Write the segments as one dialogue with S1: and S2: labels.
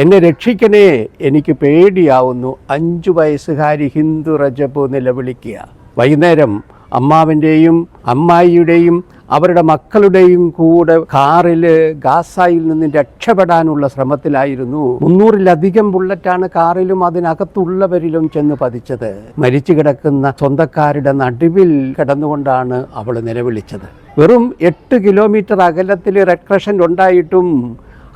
S1: എന്നെ രക്ഷിക്കണേ എനിക്ക് പേടിയാവുന്നു. അഞ്ചു വയസ്സുകാരി ഹിന്ദു റജബു നിലവിളിക്കുക വൈകുന്നേരം അമ്മാവിന്റെയും അമ്മായിയുടെയും അവരുടെ മക്കളുടെയും കൂടെ കാറിൽ ഗാസായിൽ നിന്ന് രക്ഷപ്പെടാനുള്ള ശ്രമത്തിലായിരുന്നു. മുന്നൂറിലധികം ബുള്ളറ്റാണ് കാറിലും അതിനകത്തുള്ളവരിലും ചെന്ന് പതിച്ചത്. മരിച്ചു കിടക്കുന്ന സ്വന്തക്കാരുടെ നടുവിൽ കിടന്നുകൊണ്ടാണ് അവൾ നിലവിളിച്ചത്. വെറും എട്ട് കിലോമീറ്റർ അകലത്തിൽ റെഡ് ഉണ്ടായിട്ടും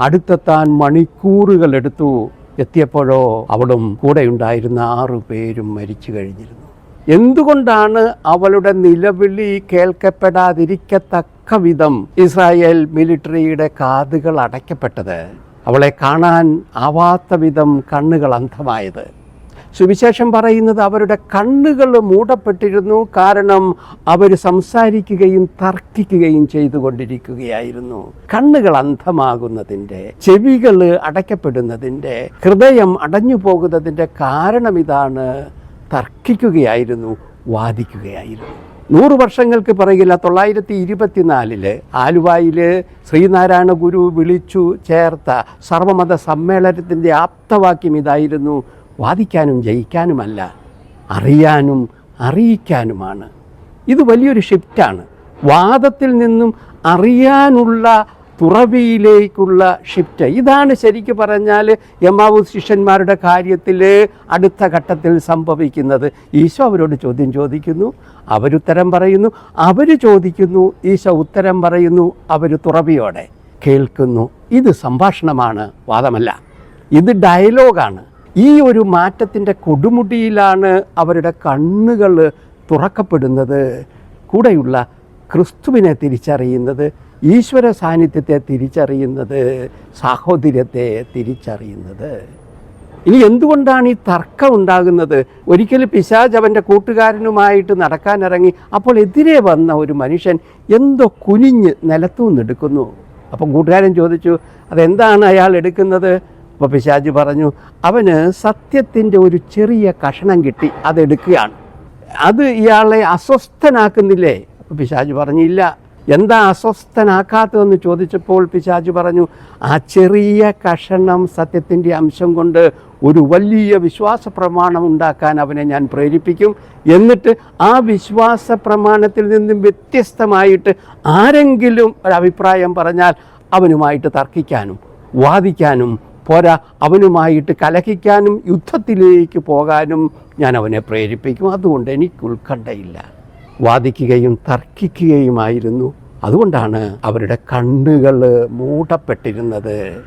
S1: അടുത്തെത്താൻ മണിക്കൂറുകൾ എടുത്തു. എത്തിയപ്പോഴോ അവളും കൂടെയുണ്ടായിരുന്ന ആറു പേരും മരിച്ചു കഴിഞ്ഞിരുന്നു. എന്തുകൊണ്ടാണ് അവളുടെ നിലവിളി കേൾക്കപ്പെടാതിരിക്കത്തക്ക വിധം ഇസ്രായേൽ മിലിറ്ററിയുടെ കാതുകൾ അടയ്ക്കപ്പെട്ടത്? അവളെ കാണാൻ ആവാത്ത വിധം കണ്ണുകൾ അന്ധമായത്? സുവിശേഷം പറയുന്നത് അവരുടെ കണ്ണുകൾ മൂടപ്പെട്ടിരുന്നു. കാരണം അവർ സംസാരിക്കുകയും തർക്കിക്കുകയും ചെയ്തുകൊണ്ടിരിക്കുകയായിരുന്നു. കണ്ണുകൾ അന്ധമാകുന്നതിന്റെ ചെവികൾ അടയ്ക്കപ്പെടുന്നതിന്റെ ഹൃദയം അടഞ്ഞു പോകുന്നതിന്റെ കാരണം ഇതാണ് തർക്കിക്കുകയായിരുന്നു വാദിക്കുകയായിരുന്നു. നൂറ് വർഷങ്ങൾക്ക് പിറകില്ല തൊള്ളായിരത്തി ഇരുപത്തിനാലിൽ ആലുവായിൽ ശ്രീനാരായണ ഗുരു വിളിച്ചു ചേർത്ത സർവമത സമ്മേളനത്തിന്റെ ആപ്തവാക്യം ഇതായിരുന്നു. വാദിക്കാനും ജയിക്കാനുമല്ല അറിയാനും അറിയിക്കാനുമാണ്. ഇത് വലിയൊരു ഷിഫ്റ്റാണ് വാദത്തിൽ നിന്നും അറിയാനുള്ള തുറവിയിലേക്കുള്ള ഷിഫ്റ്റ് ഇതാണ് ശരിക്കും പറഞ്ഞാൽ യമാവു ശിഷ്യന്മാരുടെ കാര്യത്തിൽ അടുത്ത ഘട്ടത്തിൽ സംഭവിക്കുന്നത്. ഈശോ അവരോട് ചോദ്യം ചോദിക്കുന്നു അവരുത്തരം പറയുന്നു അവർ ചോദിക്കുന്നു ഈശോ ഉത്തരം പറയുന്നു അവർ തുറവിയോടെ കേൾക്കുന്നു. ഇത് സംഭാഷണമാണ് വാദമല്ല. ഇത് ഡയലോഗാണ് ഈ ഒരു മാറ്റത്തിന്റെ കൊടുമുടിയിലാണ് അവരുടെ കണ്ണുകൾ തുറക്കപ്പെടുന്നത്. കൂടെയുള്ള ക്രിസ്തുവിനെ തിരിച്ചറിയുന്നത് ഈശ്വര സാന്നിധ്യത്തെ തിരിച്ചറിയുന്നത് സാഹോദര്യത്തെ തിരിച്ചറിയുന്നത്. ഇനി എന്തുകൊണ്ടാണ് ഈ തർക്കം ഉണ്ടാകുന്നത്? ഒരിക്കൽ പിശാജ് അവന്റെ കൂട്ടുകാരനുമായിട്ട് നടക്കാനിറങ്ങി അപ്പോൾ എതിരെ വന്ന ഒരു മനുഷ്യൻ എന്തോ കുനിഞ്ഞ് നിലത്തു നിന്നെടുക്കുന്നു അപ്പം കൂട്ടുകാരൻ ചോദിച്ചു അതെന്താണ് അയാൾ എടുക്കുന്നത്? അപ്പോൾ പിശാജി പറഞ്ഞു അവന് സത്യത്തിന്റെ ഒരു ചെറിയ കഷണം കിട്ടി അതെടുക്കുകയാണ്. അത് ഇയാളെ അസ്വസ്ഥനാക്കുന്നില്ലേ? അപ്പോൾ പിശാജി പറഞ്ഞില്ല എന്താ അസ്വസ്ഥനാക്കാത്തതെന്ന് ചോദിച്ചപ്പോൾ പിശാജി പറഞ്ഞു ആ ചെറിയ കഷണം സത്യത്തിന്റെ അംശം കൊണ്ട് ഒരു വലിയ വിശ്വാസ പ്രമാണം ഉണ്ടാക്കാൻ അവനെ ഞാൻ പ്രേരിപ്പിക്കും. എന്നിട്ട് ആ വിശ്വാസ പ്രമാണത്തിൽ നിന്നും വ്യത്യസ്തമായിട്ട് ആരെങ്കിലും ഒരു അഭിപ്രായം പറഞ്ഞാൽ അവനുമായിട്ട് തർക്കിക്കാനും വാദിക്കാനും പോരാ അവനുമായിട്ട് കലഹിക്കാനും യുദ്ധത്തിലേക്ക് പോകാനും ഞാൻ അവനെ പ്രേരിപ്പിക്കും. അതുകൊണ്ട് എനിക്ക് ഉത്കണ്ഠയില്ല. വാദിക്കുകയും തർക്കിക്കുകയുമായിരുന്നു. അതുകൊണ്ടാണ് അവരുടെ കണ്ണുകൾ മൂടപ്പെട്ടിരുന്നത്.